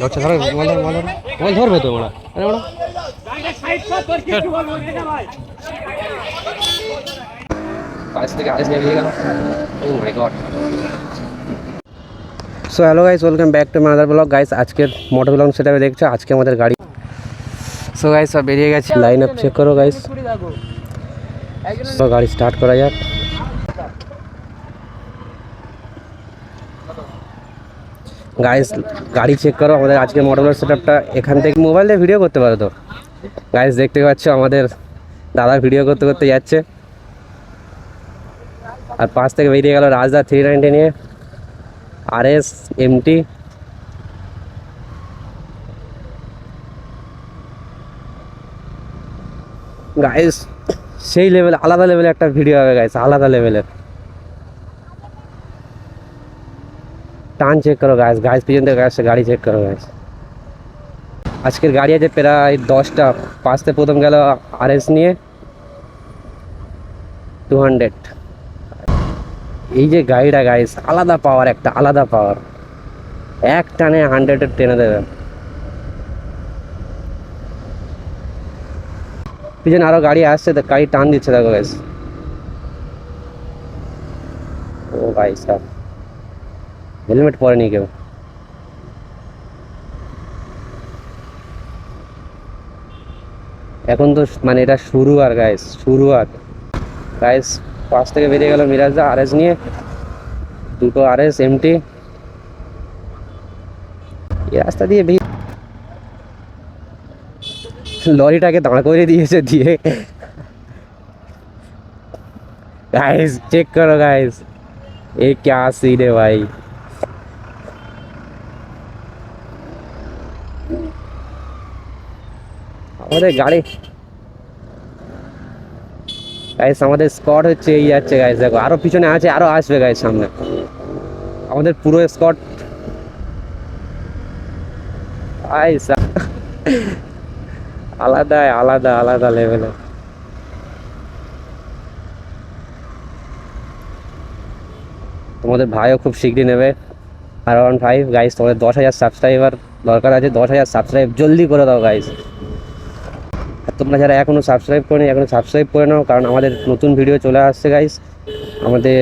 লচ্ছে ধরো মোবাইল ধর মোবাইল ধর মোবাইল ধরবে তো ওরা আরে ওরা পাঁচ থেকে আড়াইশ নিয়ে গেল ও my god so hello guys welcome back to mother blog guys আজকের মোটর ব্লগ সেটা দেখছ? আজকে আমাদের গাড়ি। সো গাইস সব বেরিয়ে গেছে। লাইন আপ চেক করো গাইস তো গাড়ি স্টার্ট করা যাক। গাইস গাড়ি চেক করো, আমাদের আজকে মডেলের সেটআপটা এখান থেকে মোবাইলে ভিডিও করতে পারো তো। গাইস দেখতে পাচ্ছ আমাদের দাদা ভিডিও করতে করতে যাচ্ছে। আর পাশ থেকে বেরিয়ে গেল রাজদা থ্রি নাইনটি নিয়ে। আর এস এমটি গাইস সেই লেভেল আলাদা লেভেলে একটা ভিডিও হবে গাইস আলাদা লেভেলের টান চেক করো গাইস গাইস পিছন থেকে আসছে, গাড়ি চেক করো গাইস আজকের গাড়ি আছে প্রায় দশটা পাঁচতে প্রথম গেল আর এস নিয়ে টু হান্ড্রেড এই যে গাড়িটা গাইস আলাদা পাওয়ার একটা, আলাদা পাওয়ার এক টানে হান্ড্রেডের টেনে দেবে। পিছনে আরও গাড়ি আসছে, তো গাড়ি টান দিচ্ছে, দেখো গাইস ও ভাই সাহ হেলমেট পরেনি কেউ এখন তো মানে এটা শুরু আর গাইস শুরু আর গাইস পাশ থেকে বেরিয়ে গেল মিরাজদা আর এস নিয়ে দুটো আর এস এমটি এই রাস্তা দিয়ে বেরিয়ে লরিটাকে দাঁড় করে দিয়েছে দিয়ে গাইস চেক করো গাইস এ क्या सीन है भाई আমাদের গাড়ি। গাইস আমাদের স্কট হচ্ছে এই যাচ্ছে গাইস দেখো, আরও পিছনে আছে, আরও আসবে গাইস সামনে। আমাদের পুরো স্কট গাইস আলাদা আলাদা আলাদা লেভেলে তোমাদের ভাইও খুব শীঘ্রই নেবে। আর ওয়ান ফাইভ গাইস তোমাদের দশ হাজার সাবস্ক্রাইবার দরকার আছে, দশ হাজার সাবস্ক্রাইব জলদি করে দাও গাইস তোমরা যারা এখনও সাবস্ক্রাইব করে এখনও সাবস্ক্রাইব করে নাও, কারণ আমাদের নতুন ভিডিও চলে আসছে গাইস আমাদের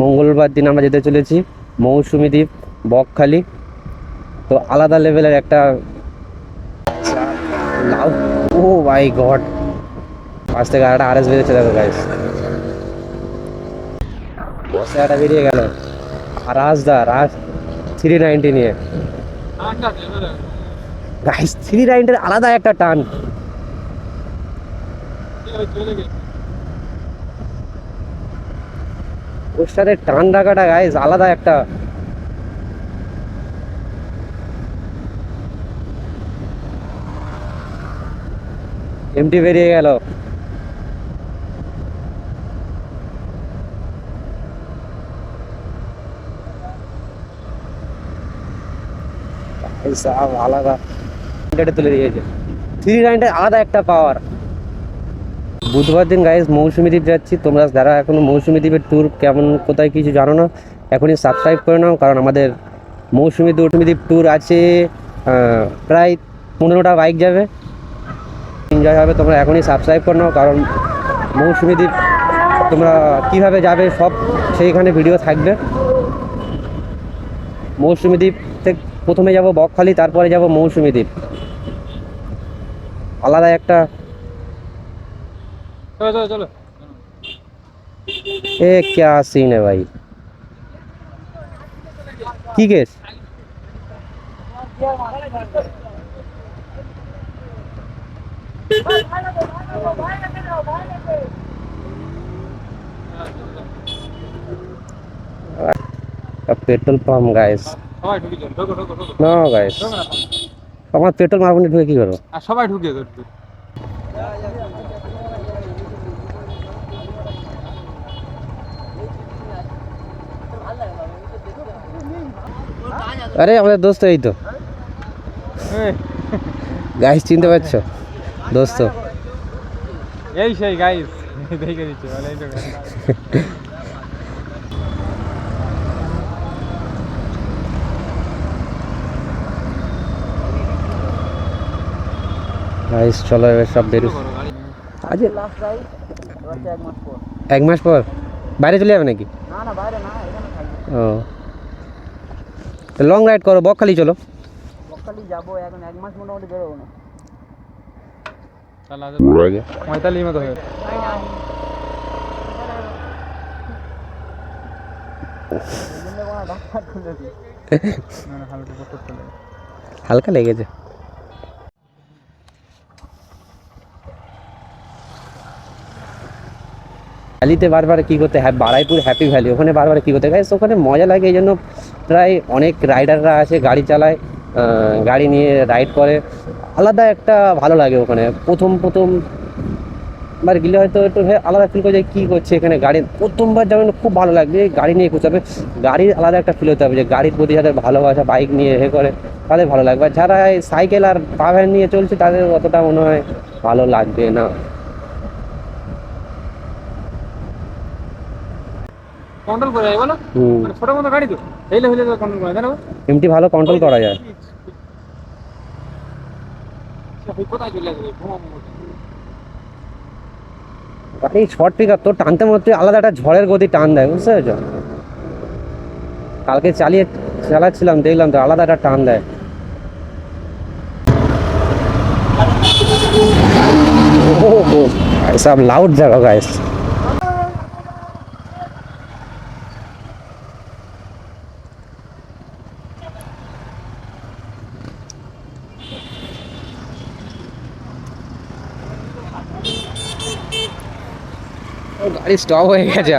মঙ্গলবার দিন আমরা যেতে চলেছি, মৌসুমি দ্বীপ, বকখালি। তো আলাদা লেভেলের একটা ও মাই গড পাঁচ থেকে আরেকটা আরএস বেরিয়েছে দেখো গাইস বসে বেরিয়ে গেল। আর রাজদা, রাজ থ্রি নাইনটি নিয়ে। গাইস থ্রি নাইনটির আলাদা একটা টান। ওর সাথে টান রাখাটা গাইস আলাদা একটা। এমটি বেরিয়ে গেল। আলাদা। হান্ড্রেডে তুলে দিয়েছে। থ্রি নাইনটার আলাদা একটা পাওয়ার বুধবার দিন গাইজ মৌসুমী দ্বীপ যাচ্ছি। তোমরা যারা এখনও মৌসুমী দ্বীপের ট্যুর কেমন, কোথায় কিছু জানো না, এখনই সাবস্ক্রাইব করে নাও, কারণ আমাদের মৌসুমী মৌসুমী দ্বীপ ট্যুর আছে প্রায় পনেরোটা বাইক যাবে। এনজয় হবে, তোমরা এখনই সাবস্ক্রাইব করে নাও, কারণ মৌসুমী দ্বীপ তোমরা কীভাবে যাবে, সব সেইখানে ভিডিও থাকবে। মৌসুমী দ্বীপ থেকে প্রথমে যাব বকখালি, তারপরে যাব মৌসুমী দ্বীপ। আলাদা একটা চলো চলো চলো এ क्या सीन है भाई কি কেস পেট্রোল পাম্প গাইস সবাই ঢুকে যাও ঢোকো ঢোকো ঢোকো না গাইস আমার পেট্রোল মারবনি ঢুকে কি করব? আর সবাই ঢুকে ঢুকে আরে আমাদের দোস্ত এই তো। গাইস চিনতে পারছ? দোস্ত। এই সেই গাইস দেখে দিচ্ছি মানে এই তো guys। গাইস চলো এবার সব বেরো। আজ এক মাস পর। এক মাস পর? বাইরে চলে যাবে নাকি? ও। লং রাইড করো বকখালি চলো। বকখালি যাব এখন এক মাস মোটামুটি বেরোবো না। পঁয়তাল্লিশ মতো লাগে হালকা লেগেছে। ভ্যালিতে বারবার কি করতে হ্যাঁ? বারাইপুর হ্যাপি ভ্যালি, ওখানে বারবার কি করতে গাইস ওখানে মজা লাগে, এই জন্য প্রায় অনেক রাইডাররা আছে গাড়ি চালায় গাড়ি নিয়ে রাইড করে। আলাদা একটা ভালো লাগে ওখানে। প্রথম প্রথম বার গেলে হয়তো একটু আলাদা ফিল করে যে কী করছে এখানে গাড়ি। প্রথমবার যেমন খুব ভালো লাগবে গাড়ি নিয়ে ঘুরতে হবে। গাড়ির আলাদা একটা ফিল হতে হবে যে গাড়ির প্রতি যাদের ভালোবাসা বাইক নিয়ে হে করে, তাদের ভালো লাগবে। আর যারা সাইকেল আর পা ভ্যান নিয়ে চলছে, তাদের অতটা মনে হয় ভালো লাগবে না। কন্ট্রোল করে যায় বলো? মানে ছোট মতো গাড়ি তো। এইলে হইলে তো কন্ট্রোল করে জানো এমটি ভালো কন্ট্রোল করা যায়। কোথায় চলে আসবে গাড়ি শর্ট পিক তোর টানতে মধ্যে আলাদা একটা ঝড়ের গতি টান দেয় বুঝতে পেরেছ? কালকে চালিয়ে চালাচ্ছিলাম দেখলাম তো আলাদা একটা টান দেয়। সব লাউড জায়গা গাইস গাড়ি স্টপ হয়ে গেছে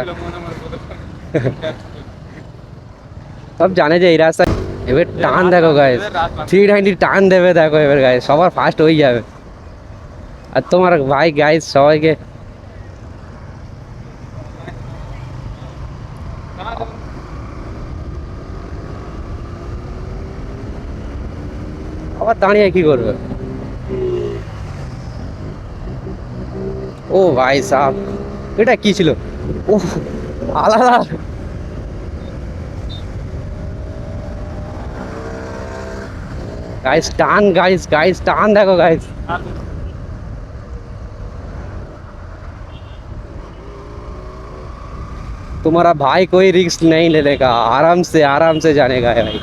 সব জানে যে এই রাস্তা এবার টান দেখো গাইস থ্রি নাইনটি টান দেবে দেখো এবার গাইস সবার ফার্স্ট হয়ে যাবে আর তোমার ভাই গাইস সবাইকে আবার দাঁড়িয়ে কি করবে ও ভাই সাহ এটা কি ছিল ও আলাদা গাইস টান গাইস গাইস টান দেখো গাইস तुम्हारा भाई कोई रिस्क नहीं ले लेगा आराम से आराम से जानेगा है भाई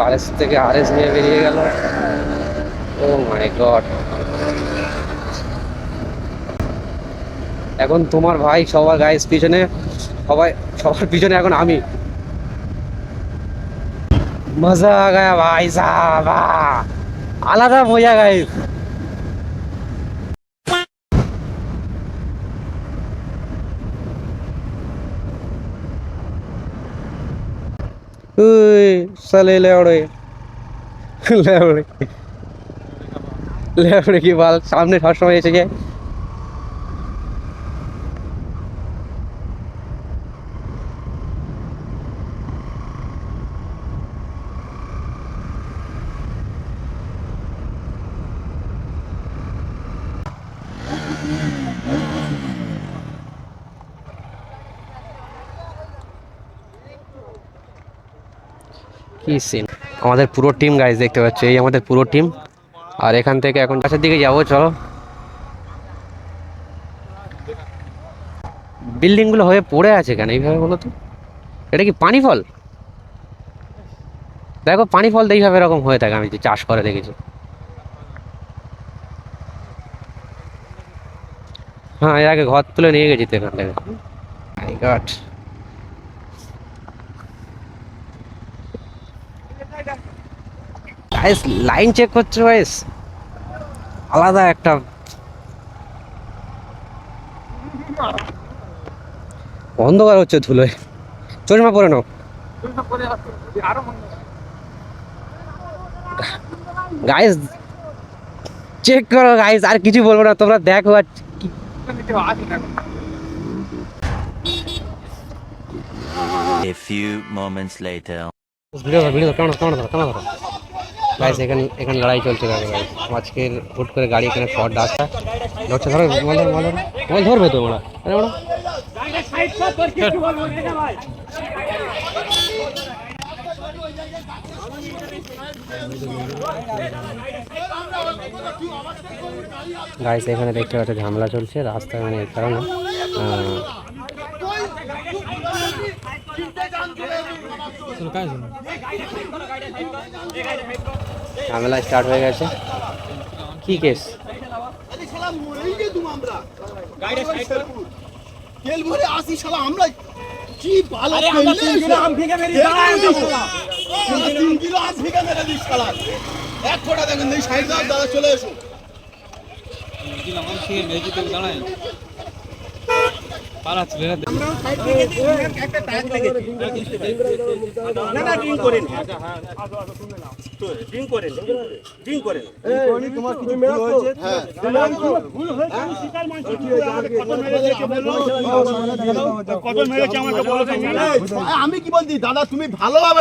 আরএস থেকে আরএস নিয়ে বেরিয়ে গেল ও মাই গড এখন তোমার ভাই সবার গাইস পিছনে, সবাই, সবার পিছনে এখন আমি। মজা গায়া ভাই আলাদা মজা বল? সামনে সবসময় এসে কি সিন আমাদের পুরো টিম গাইজ দেখতে পাচ্ছ, এই আমাদের পুরো টিম আর এখান থেকে এখন পাশের দিকে যাব, চলো। বিল্ডিংগুলো হয়ে পড়ে আছে কেন? এইভাবে বলো তো। এটা কি পানি ফল? দেখো, পানি ফল এইভাবে এরকম হয়ে থাকে, আমি যে চাষ করে দেখেছি। হ্যাঁ এর আগে ঘর তুলে নিয়ে গেছি তো এখান থেকে। গাইস লাইন চেক করছ গাইস আলাদা একটা অন্ধকার হচ্ছে ধুলোয়। চশমা পরে নাও। গাইস চেক করো গাইস আর কিছু বলব না তোমরা দেখো আর কি আসি না A few moments later. Video video কেমন কেমন কেমন গাইস এখানে এখানে লড়াই চলছে গাইস আজকের হুট করে গাড়ি এখানে শর্ট ডাকছে। ধরছে ধরো মোবাইল ধরো মোবাইল ধরবে তো ওরা। আরে ওরা। গাইস এখানে দেখতে পাচ্ছ ঝামেলা চলছে, রাস্তায় মানে কারণে ঝামেলা স্টার্ট হয়ে গেছে। কি কেস তেল ভরে আসি শালা আমরা কি ভালো তিন কিলো আম ফিকে মেরে দাঁড়ায় তিন কিলো আম ফিকে মেরে দিস শালা এক ফোঁটা দেখেন এই সাইড দাও দাদা চলে এসো। আরে করেন আচ্ছা হ্যাঁ আচ্ছা শুনে ভালোভাবে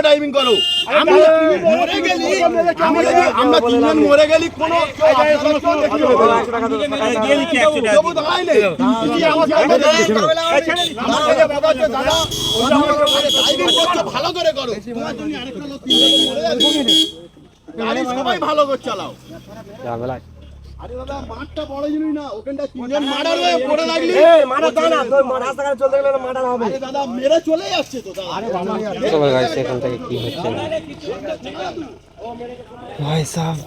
ড্রাইভিং করো আমি তুমি মরে গেলি। আমি যদি আমরা তিনজন মরে গেলি কোনো। তুমি দাদা, ভালো করে করো। তোমার জন্য আরেকটা লোক মরে যাচ্ছে। গাড়ি সবাই ভালো করে চালাও। আরে দাদা মাঠটা বড় জিনিস না ওখানটা তিনজন মারার হয়ে পড়ে লাগলি। আরে দাদা মেরে চলে যাচ্ছে তো দাদা। চলো গাইস এখান থেকে কি হচ্ছে ভাই সাহেব।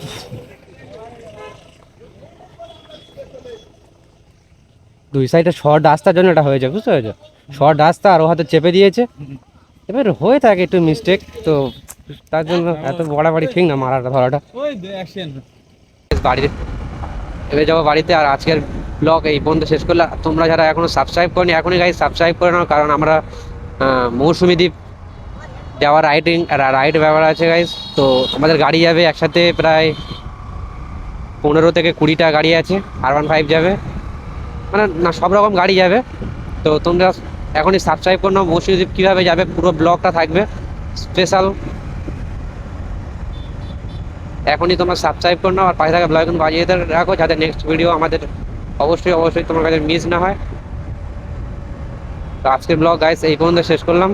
দুই সাইডে শর্ট রাস্তার জন্য এটা হয়েছে বুঝতে পেরেছ? শর্ট রাস্তা আর ও হাতে চেপে দিয়েছে। এবার হয়ে থাকে একটু মিস্টেক তো তার জন্য এত বাড়াবাড়ি ঠিক না মারাটা ধরাটা। বাড়িতে। এবার যাব বাড়িতে আর আজকের ব্লগ এই পর্যন্ত শেষ করলে তোমরা যারা এখনও সাবস্ক্রাইব করনি এখনই গাইজ সাবস্ক্রাইব করে নাও কারণ আমরা মৌসুমী দ্বীপ যাওয়ার রাইডিং রাইড ব্যাপার আছে গাইজ তো আমাদের গাড়ি যাবে একসাথে প্রায় পনেরো থেকে কুড়িটা গাড়ি আছে আর ওয়ান ফাইভ যাবে। মানে না সব রকম গাড়ি যাবে। তো তোমরা এখনই সাবস্ক্রাইব করে নাও মৌসুমী দ্বীপ কীভাবে যাবে পুরো ব্লগটা থাকবে। স্পেশাল এখনই তোমরা সাবস্ক্রাইব করে নাও আর পাশে থাকা ব্লগ বাজিয়ে রাখো যাতে নেক্সট ভিডিও আমাদের অবশ্যই অবশ্যই তোমার কাছে মিস না হয়। তো আজকের ব্লগ গাইস এই পর্যন্ত শেষ করলাম।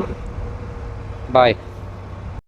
বাই